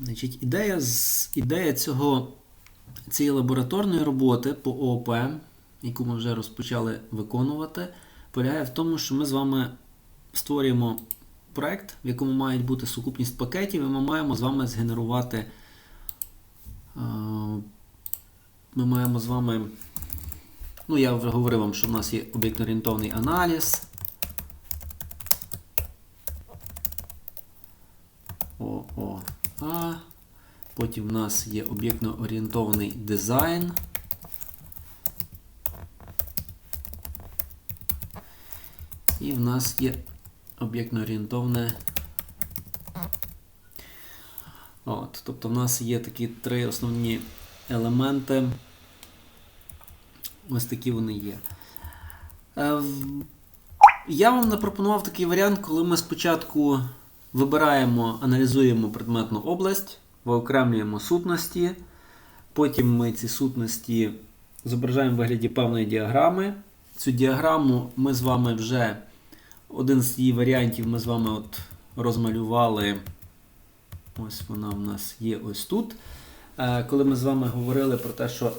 Значить, ідея, ідея цього, цієї лабораторної роботи по ООП, яку ми вже розпочали виконувати, полягає в тому, що ми з вами створюємо проект, в якому мають бути сукупність пакетів, і ми маємо з вами згенерувати. е, Ми маємо з вами. Ну, я вже говорив вам, що в нас є об'єктно-орієнтовний аналіз. ООА. Потім в нас є об'єктно-орієнтований дизайн. І в нас є об'єктно-орієнтовне. От, тобто в нас є такі три основні елементи. Ось такі вони є. Е, Я вам запропонував такий варіант, коли ми спочатку вибираємо, аналізуємо предметну область, виокремлюємо сутності, потім ми ці сутності зображаємо в вигляді певної діаграми. Цю діаграму ми з вами вже один з її варіантів ми з вами от розмалювали. Ось вона в нас є ось тут. Е, Коли ми з вами говорили про те, що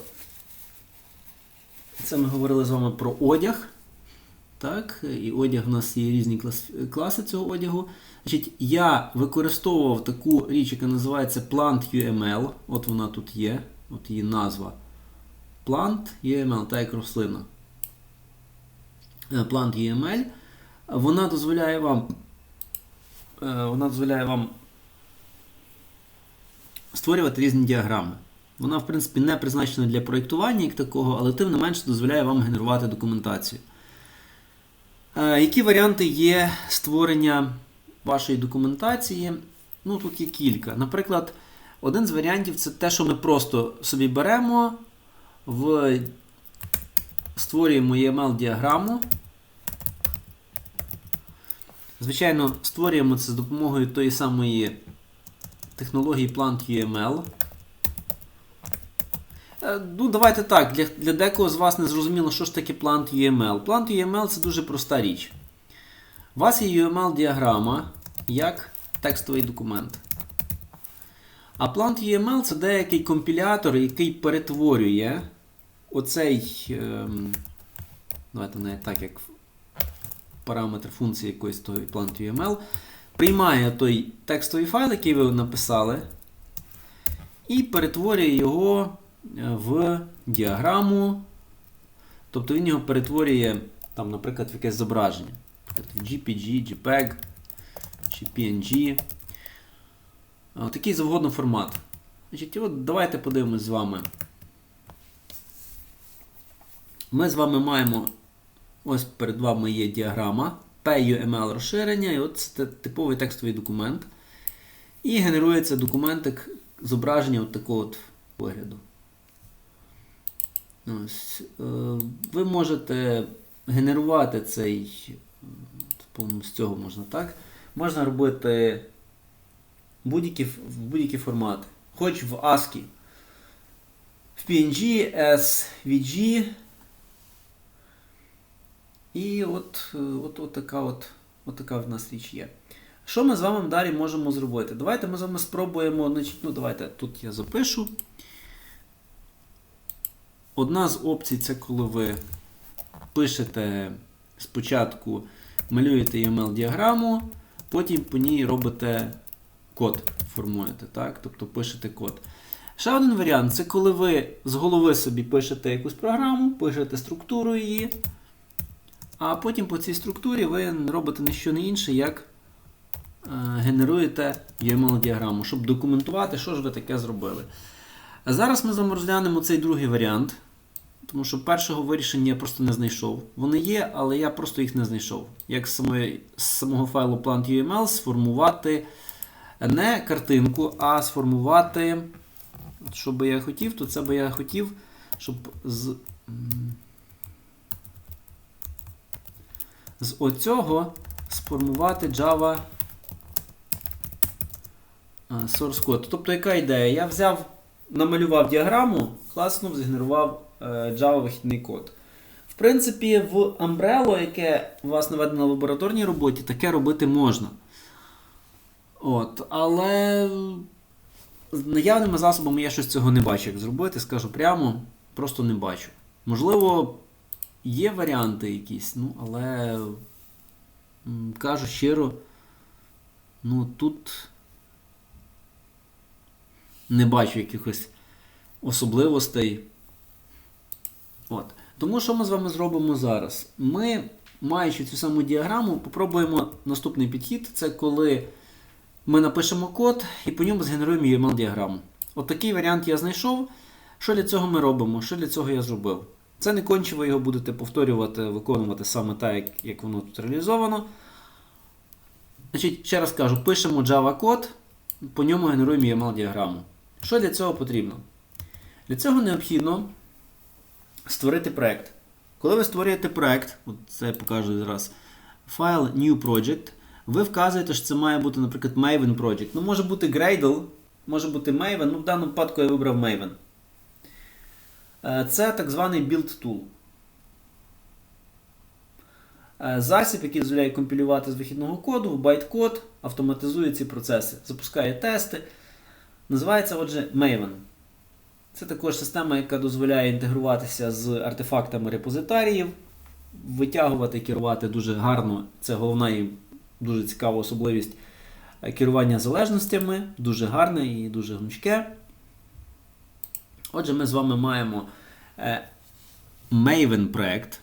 це ми говорили з вами про одяг. Так, і одяг у нас є різні клас, класи цього одягу. Значить, я використовував таку річ, яка називається Plant UML. От вона тут є, от її назва. Plant UML, так як рослина. Е, Plant UML. Вона дозволяє вам. е, Вона дозволяє вам створювати різні діаграми. Вона, в принципі, не призначена для проєктування як такого, але тим не менше дозволяє вам генерувати документацію. Е, Які варіанти є створення вашої документації? Ну, тут є кілька. Наприклад, один з варіантів це те, що ми просто собі беремо, в... створюємо EML-діаграму. Звичайно, створюємо це з допомогою тої самої технології Plant UML. Е, Ну, давайте так, для, для декого з вас не зрозуміло, що ж таке Plant UML. Plant UML це дуже проста річ. У вас є UML-діаграма як текстовий документ. А Plant UML це деякий компілятор, який перетворює оцей. Ем, давайте навіть так, як параметр функції якоїсь того Plant UML, приймає той текстовий файл, який ви написали, і перетворює його в діаграму. Тобто він його перетворює, там, наприклад, в якесь зображення. Наприклад, в GPG, JPEG чи PNG. Такий завгодно формат. Значить, от Давайте подивимось з вами. Ми з вами маємо. Ось перед вами є діаграма PUML розширення, і от це типовий текстовий документ. І генерується документик зображення от такого от вигляду. Е, ви можете генерувати цей, з цього можна так. Можна робити будь-які, будь-які формати. Хоч в ASCII, в PNG, SVG. І от, е, от, от, така от, от така в нас річ є. Що ми з вами далі можемо зробити? Давайте ми з вами спробуємо. Ну, давайте тут я запишу. Одна з опцій це коли ви пишете спочатку, малюєте UML-діаграму, потім по ній робите код, формуєте, так? тобто пишете код. Ще один варіант це коли ви з голови собі пишете якусь програму, пишете структуру її, а потім по цій структурі ви робите не що не інше, як е, генеруєте UML-діаграму, щоб документувати, що ж ви таке зробили. Зараз ми з вами розглянемо цей другий варіант, тому що першого вирішення я просто не знайшов. Вони є, але я просто їх не знайшов. Як з, самої, з самого файлу plant.uml сформувати не картинку, а сформувати, що би я хотів, то це би я хотів, щоб з, з оцього сформувати Java е, source code. Тобто, яка ідея? Я взяв намалював діаграму, класно згенерував Java вихідний код. В принципі, в Umbrello, яке у вас наведено в лабораторній роботі, таке робити можна. От, Але наявними засобами я щось цього не бачу, як зробити, скажу прямо, просто не бачу. Можливо, є варіанти якісь, ну, але кажу щиро, ну тут не бачу якихось особливостей. От. Тому що ми з вами зробимо зараз? Ми, маючи цю саму діаграму, попробуємо наступний підхід. Це коли ми напишемо код і по ньому згенеруємо UML-діаграму. От такий варіант я знайшов. Що для цього ми робимо? Що для цього я зробив? Це не конче, ви його будете повторювати, виконувати саме так, як, воно тут реалізовано. Значить, Ще раз кажу, пишемо Java код, по ньому генеруємо UML-діаграму. Що для цього потрібно? Для цього необхідно створити проект. Коли ви створюєте проект, це я покажу зараз, файл New Project, ви вказуєте, що це має бути, наприклад, Maven Project. Ну, може бути Gradle, може бути Maven, ну в даному випадку я вибрав Maven. Е, Це так званий build tool. Е, Засіб, який дозволяє компілювати з вихідного коду в байткод, автоматизує ці процеси, запускає тести. Називається отже Maven. Це також система, яка дозволяє інтегруватися з артефактами репозитаріїв, витягувати керувати дуже гарно. Це головна і дуже цікава особливість е, керування залежностями, дуже гарне і дуже гнучке. Отже, ми з вами маємо е, Maven проект.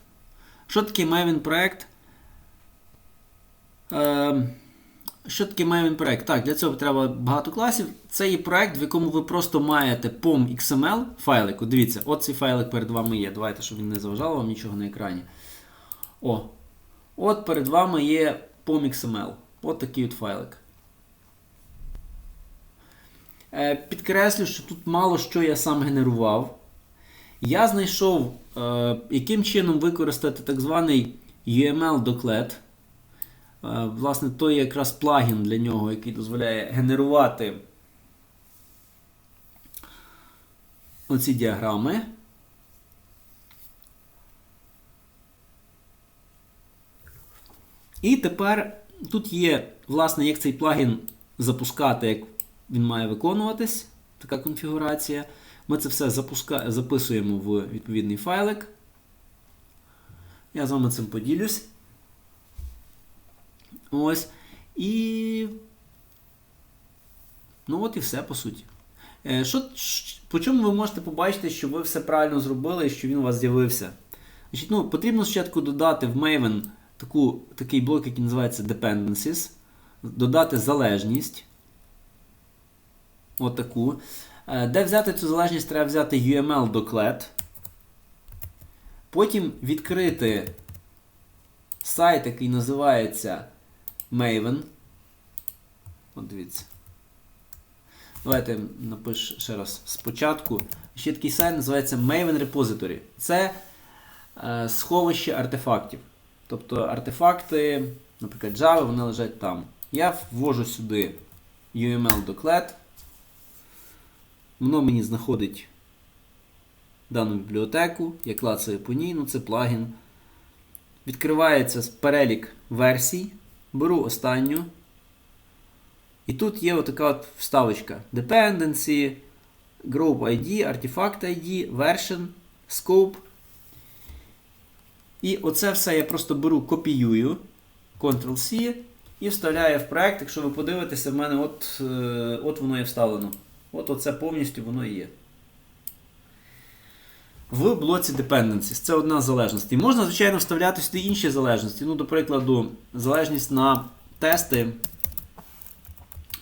Що таке Maven проект? Що таке Maven проект? Так, для цього треба багато класів. Це є проект, в якому ви просто маєте POM.XML файлик. От Дивіться, от цей файлик перед вами є. Давайте, щоб він не заважав вам нічого на екрані. О, От перед вами є POM.XML. От такий от файлик. Е, Підкреслю, що тут мало що я сам генерував. Я знайшов, е, яким чином використати так званий UML-доклет. Е, Власне, той якраз плагін для нього, який дозволяє генерувати оці діаграми. І тепер тут є, власне, як цей плагін запускати, як він має виконуватись, така конфігурація. Ми це все запуска... записуємо в відповідний файлик. Я з вами цим поділюсь. Ось. І. Ну, от і все, по суті. Е, Що, По чому ви можете побачити, що ви все правильно зробили і що він у вас з'явився? Значить, ну, Потрібно спочатку додати в Maven таку, такий блок, який називається Dependencies, додати залежність. Отаку. Е, Де взяти цю залежність, треба взяти UML-доклет. Потім відкрити сайт, який називається Maven. От дивіться. Давайте напишу ще раз спочатку. Ще такий сайт називається Maven Repository. Це е, сховище артефактів. Тобто артефакти, наприклад, Java, вони лежать там. Я ввожу сюди UML-доклет. Воно мені знаходить дану бібліотеку, я клацаю по ній, ну це плагін. Відкривається перелік версій. Беру останню. І тут є отака от вставочка: Dependency, Group ID, Artifact ID, Version, Scope. І оце все я просто беру, копіюю, Ctrl-C і вставляю в проект. Якщо ви подивитеся, в мене от, от воно є вставлено. От оце повністю воно і є. В блоці Dependencies. Це одна з залежностей. Можна, звичайно, вставляти сюди інші залежності. Ну, до прикладу, залежність на тести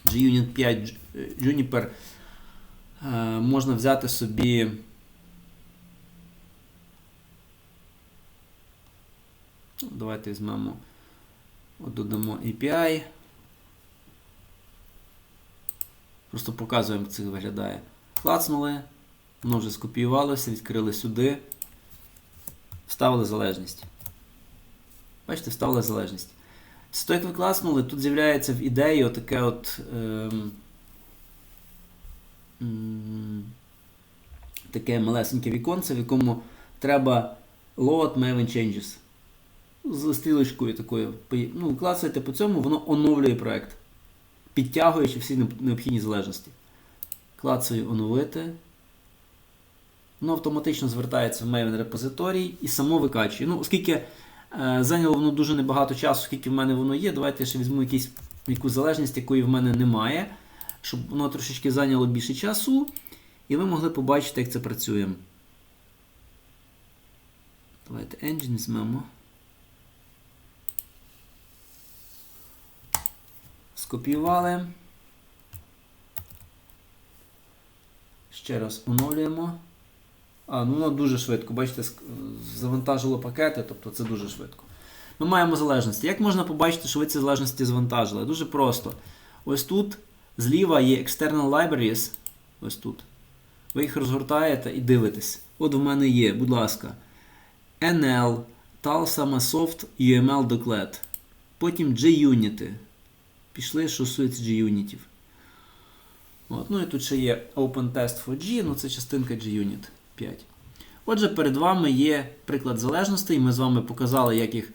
JUnit 5 Juniper. Е, можна взяти собі. Давайте візьмемо, от додамо API. Просто показуємо, як це виглядає. Клацнули, воно вже скопіювалося, відкрили сюди, вставили залежність. Бачите, вставили залежність. З того, як ви клацнули, тут з'являється в ідеї отаке от. Ем, таке малесеньке віконце, в якому треба load Maven changes. З стрілочкою такою. Ну, клацаєте по цьому, воно оновлює проект підтягуючи всі необхідні залежності. клацаю оновити. Воно автоматично звертається в Maven репозиторій і само викачує. Ну, оскільки е, зайняло воно дуже небагато часу, скільки в мене воно є, давайте я ще візьму якісь, якусь залежність, якої в мене немає, щоб воно трошечки зайняло більше часу, і ви могли побачити, як це працює. Давайте Engine візьмемо. Скопіювали. Ще раз оновлюємо. А, ну воно дуже швидко. Бачите, завантажило пакети, тобто це дуже швидко. Ми маємо залежності. Як можна побачити, що ви ці залежності завантажили? Дуже просто. Ось тут зліва є External Libraries. Ось тут. Ви їх розгортаєте і дивитесь. От в мене є, будь ласка, NL, Talsama Soft, UML Doclet. Потім JUnity. Пішли, що стосується JUnitів. От, ну і тут ще є OpenTest for G, ну це частинка JUnit 5. Отже, перед вами є приклад залежностей. Ми з вами показали, як їх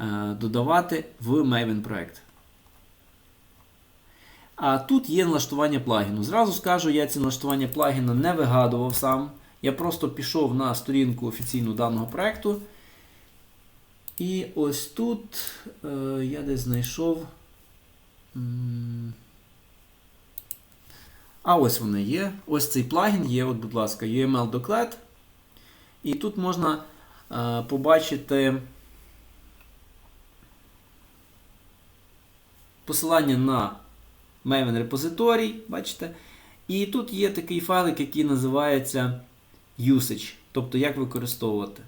е, додавати в Maven проект. А тут є налаштування плагіну. Зразу скажу, я ці налаштування плагіна не вигадував сам. Я просто пішов на сторінку офіційну даного проекту. І ось тут е, я десь знайшов. м, А ось вони є. Ось цей плагін є, от, будь ласка, UML Doclet. І тут можна е, побачити посилання на Maven репозиторій, бачите? І тут є такий файлик, який називається usage, тобто як використовувати.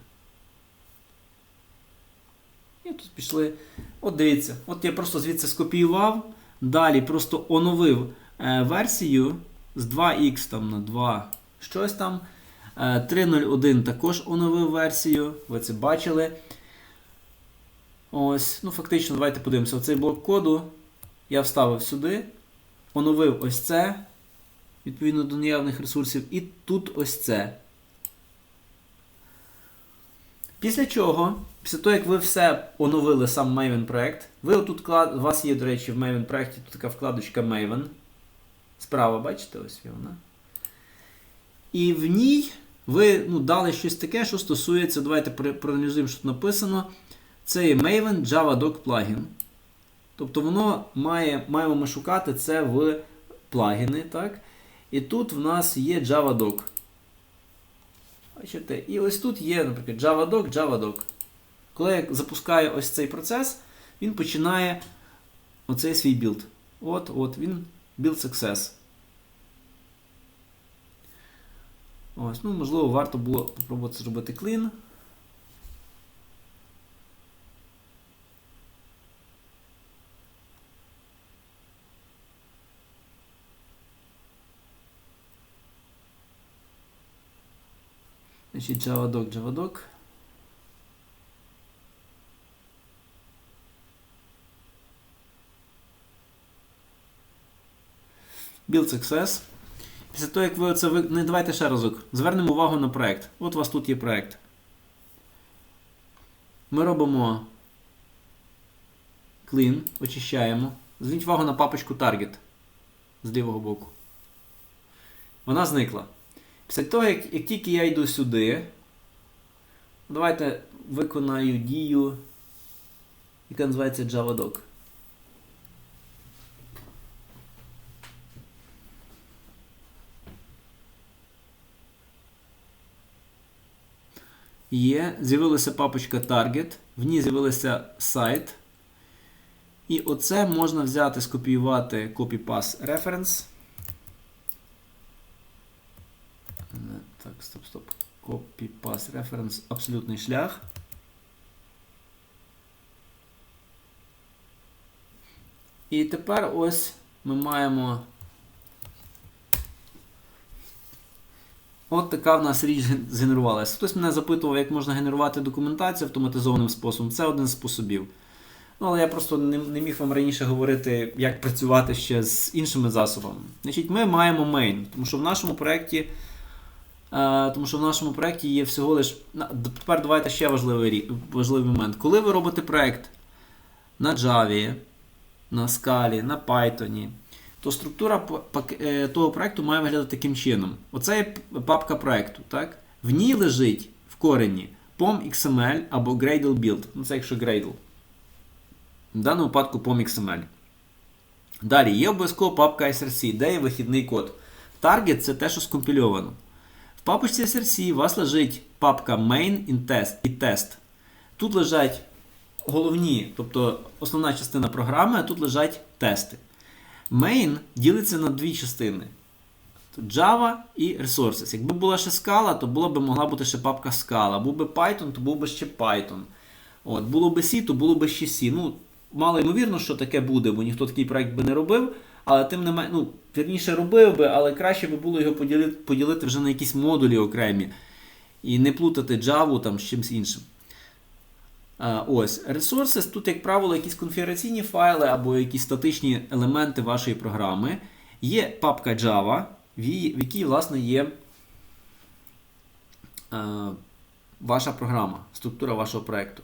І тут пішли. От дивіться, от я просто звідси скопіював, далі просто оновив версію з 2x там на 2 щось там. Е, 3.01 також оновив версію, ви це бачили. Ось, ну фактично, давайте подивимося. Оцей блок коду я вставив сюди, оновив ось це, відповідно до наявних ресурсів, і тут ось це. Після чого, після того, як ви все оновили сам Maven проект, ви отут у вас є, до речі, в Maven проекті тут така вкладочка Maven. Справа, бачите, ось вона. І в ній ви ну, дали щось таке, що стосується, давайте проаналізуємо, що тут написано. Це є Maven JavaDoc плагін. Тобто воно має, маємо ми шукати це в плагіни. так? І тут в нас є JavaDoc. Бачите? І ось тут є, наприклад, JavaDoc, JavaDoc. Коли я запускаю ось цей процес, він починає оцей свій білд. От, от він build success. Ось, ну, можливо, варто було спробувати зробити clean. Значить, JavaDoc, JavaDoc. Build Success. Після того, як ви це ви... Не давайте ще разок. Звернемо увагу на проект. От у вас тут є проект. Ми робимо clean, очищаємо. Зверніть увагу на папочку Target з лівого боку. Вона зникла. Після того, як, як тільки я йду сюди, давайте виконаю дію, яка називається JavaDoc. Є, з'явилася папочка Target, в ній з'явився сайт. І оце можна взяти, скопіювати copy-pass reference. Так, стоп, стоп. Copy-pass reference, абсолютний шлях. І тепер ось ми маємо. От така в нас річ згенерувалася. Хтось мене запитував, як можна генерувати документацію автоматизованим способом. Це один з способів. Ну, але я просто не, не міг вам раніше говорити, як працювати ще з іншими засобами. Значить, ми маємо main, тому що в нашому проєкті. Е, тому що в нашому проєкті є всього лиш. Тепер давайте ще важливий, важливий момент. Коли ви робите проєкт на Java, на Scala, на Python, то структура е, того проекту має виглядати таким чином. Оце є папка проекту. Так? В ній лежить в корені POM.XML або Gradle Build. Ну, це якщо Gradle. В даному випадку POM.XML. Далі є обов'язково папка SRC, де є вихідний код. Target це те, що скомпільовано. В папочці SRC у вас лежить папка main і test, і test. Тут лежать головні, тобто основна частина програми, а тут лежать тести. Main ділиться на дві частини. Java і Resources. Якби була ще Scala, то була б могла бути ще папка Scala. Був би Python, то був би ще Python. От, було би C, то було би ще C. Ну, мало ймовірно, що таке буде, бо ніхто такий проект би не робив. Але тим не менше, ну, вірніше робив би, але краще би було його поділити, поділити вже на якісь модулі окремі. І не плутати Java там з чимось іншим. А, Ось, Resources, тут, як правило, якісь конфігураційні файли або якісь статичні елементи вашої програми. Є папка Java, в якій, власне, є е, ваша програма, структура вашого проєкту.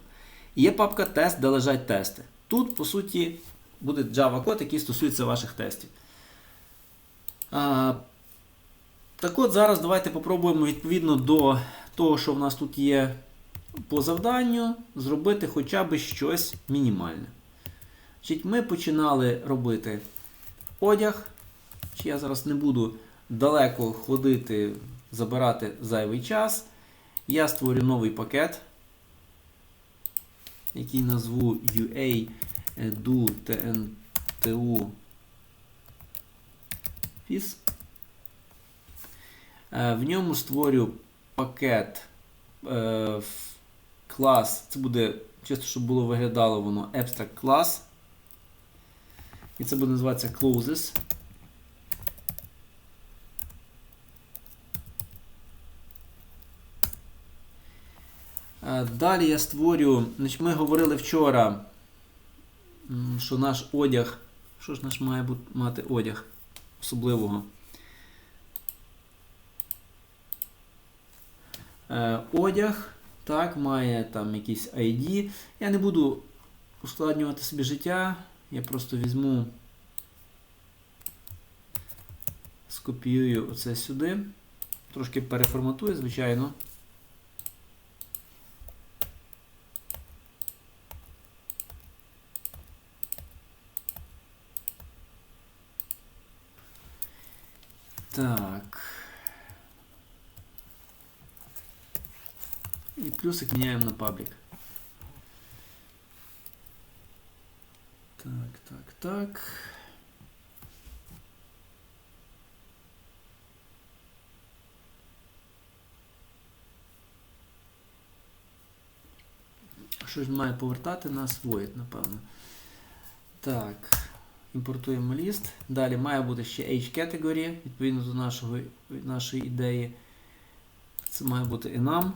Є папка тест, де лежать тести. Тут, по суті, буде Java код, який стосується ваших тестів. А, так от, зараз давайте попробуємо відповідно до того, що в нас тут є по завданню, зробити хоча б щось мінімальне. Значить, Ми починали робити одяг. Я зараз не буду далеко ходити, забирати зайвий час. Я створю новий пакет, який назву UA do TNTU FIS. Е, В ньому створю пакет е, клас. Це буде чисто, щоб було виглядало воно abstract клас. І це буде називатися closes. Е, Далі я створю. Значить, ми говорили вчора, що наш одяг. Що ж наш має бути, мати одяг особливого? Е, Одяг, так, має там якийсь ID. Я не буду ускладнювати собі життя. Я просто візьму, скопіюю оце сюди. Трошки переформатую, звичайно. Так. Плюсик меняем на паблик. Так, так, так. Щось має повертати нас Void, напевно. Так. Імпортуємо ліст. Далі має бути ще H-category, відповідно до нашого, нашої ідеї. Це має бути enum.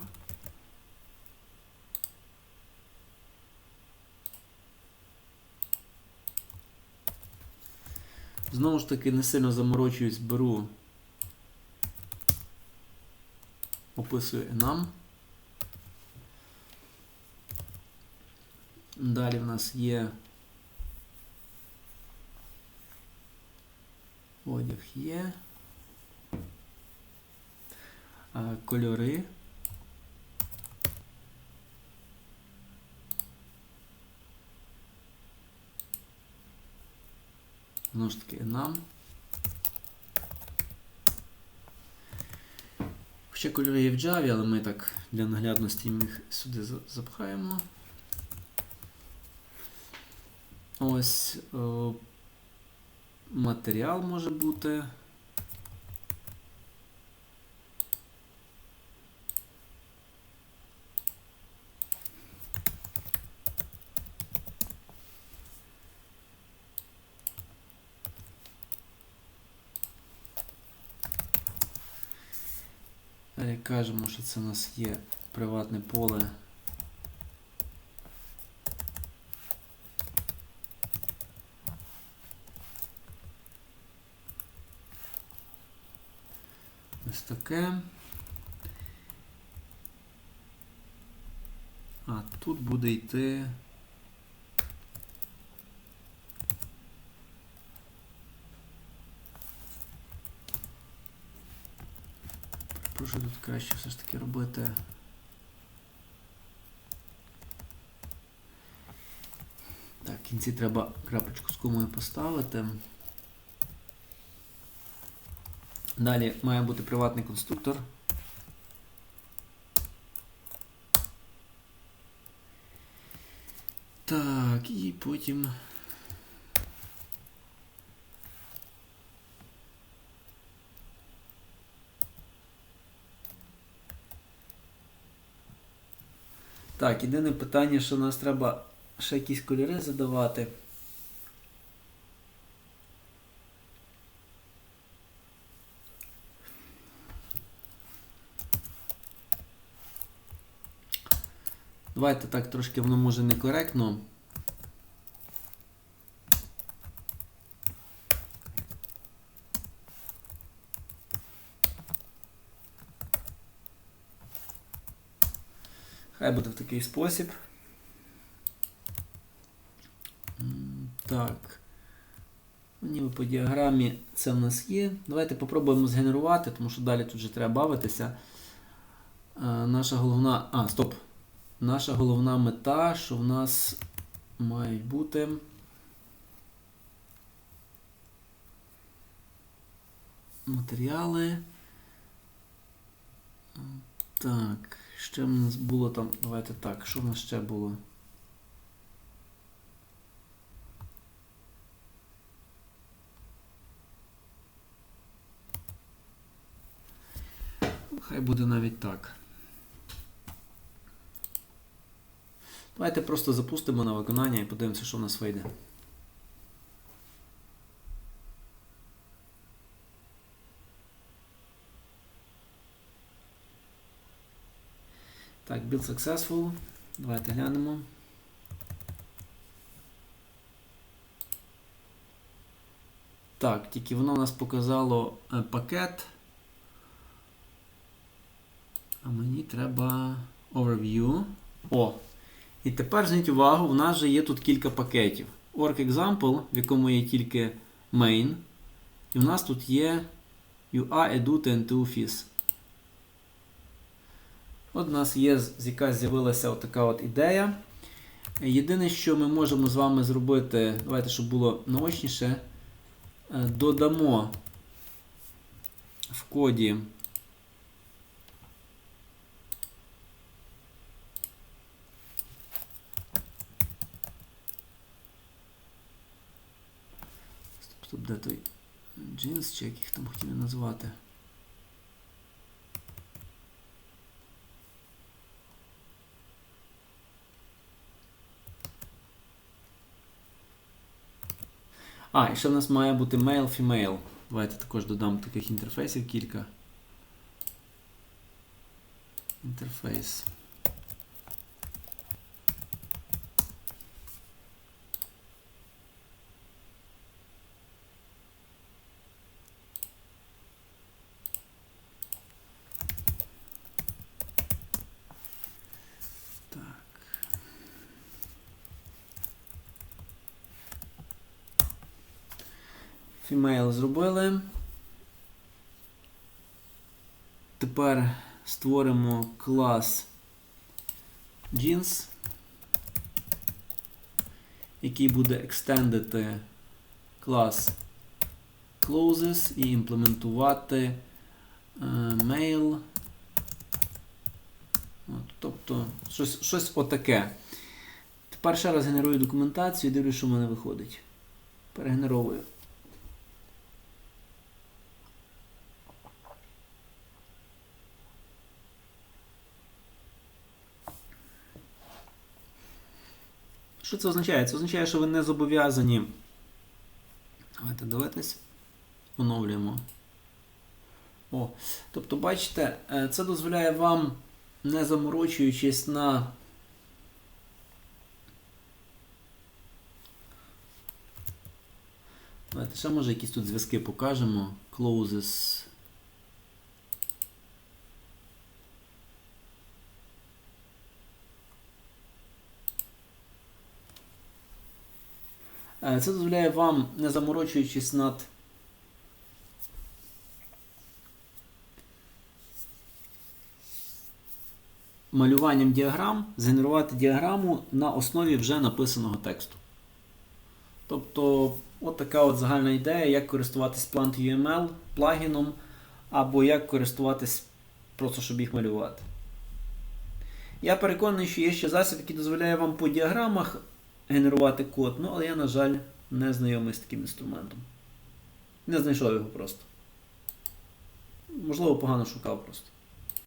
Знову ж таки, не сильно заморочуюсь, беру, описую enum. Далі в нас є одяг є. Кольори. Знову ж таки, нам. Ще кольори є в Java, але ми так для наглядності їх сюди запхаємо. Ось о, матеріал може бути. Далі кажемо, що це у нас є приватне поле. Ось таке. А тут буде йти. Прошу тут краще все ж таки робити. Так, в кінці треба крапочку з комою поставити. Далі має бути приватний конструктор. Так, і потім. Так, єдине питання, що нас треба ще якісь кольори задавати. Давайте так трошки воно може некоректно. Хай буде в такий спосіб. Так. Ніби по діаграмі це в нас є. Давайте попробуємо згенерувати, тому що далі тут вже треба бавитися. Е, Наша головна. А, стоп. Наша головна мета, що в нас мають бути. Матеріали. Так, ще в нас було там. Давайте так, що в нас ще було? Хай буде навіть так. Давайте просто запустимо на виконання і подивимося, що в нас вийде. Так, build successful. Давайте глянемо. Так, тільки воно у нас показало е, пакет. А мені треба overview. О! І тепер зверніть увагу, в нас вже є тут кілька пакетів. Org Example, в якому є тільки main. І в нас тут є UA, Edu, TNT, FIS. От у нас є з якась з'явилася отака от ідея. Єдине, що ми можемо з вами зробити, давайте, щоб було наочніше, е, додамо в коді. Стоп, стоп, де той джинс, чи як їх там хотіли назвати? А, і ще в нас має бути male, female. Давайте також додам таких інтерфейсів кілька. Інтерфейс. Female зробили. Тепер створимо клас jeans, який буде екстендити клас closes і імплементувати е, mail. От, тобто щось, щось отаке. Тепер ще раз генерую документацію і дивлюсь, що в мене виходить. Перегенеровую. Що це означає? Це означає, що ви не зобов'язані. Давайте дивитись. Оновлюємо. О, тобто, бачите, е, це дозволяє вам, не заморочуючись на. Давайте ще може якісь тут зв'язки покажемо. Closes. Е, Це дозволяє вам, не заморочуючись над малюванням діаграм згенерувати діаграму на основі вже написаного тексту. Тобто, от така от загальна ідея, як користуватись Plant.uml плагіном, або як користуватись просто, щоб їх малювати. Я переконаний, що є ще засіб, який дозволяє вам по діаграмах генерувати код, ну, але я, на жаль, не знайомий з таким інструментом. Не знайшов його просто. Можливо, погано шукав просто.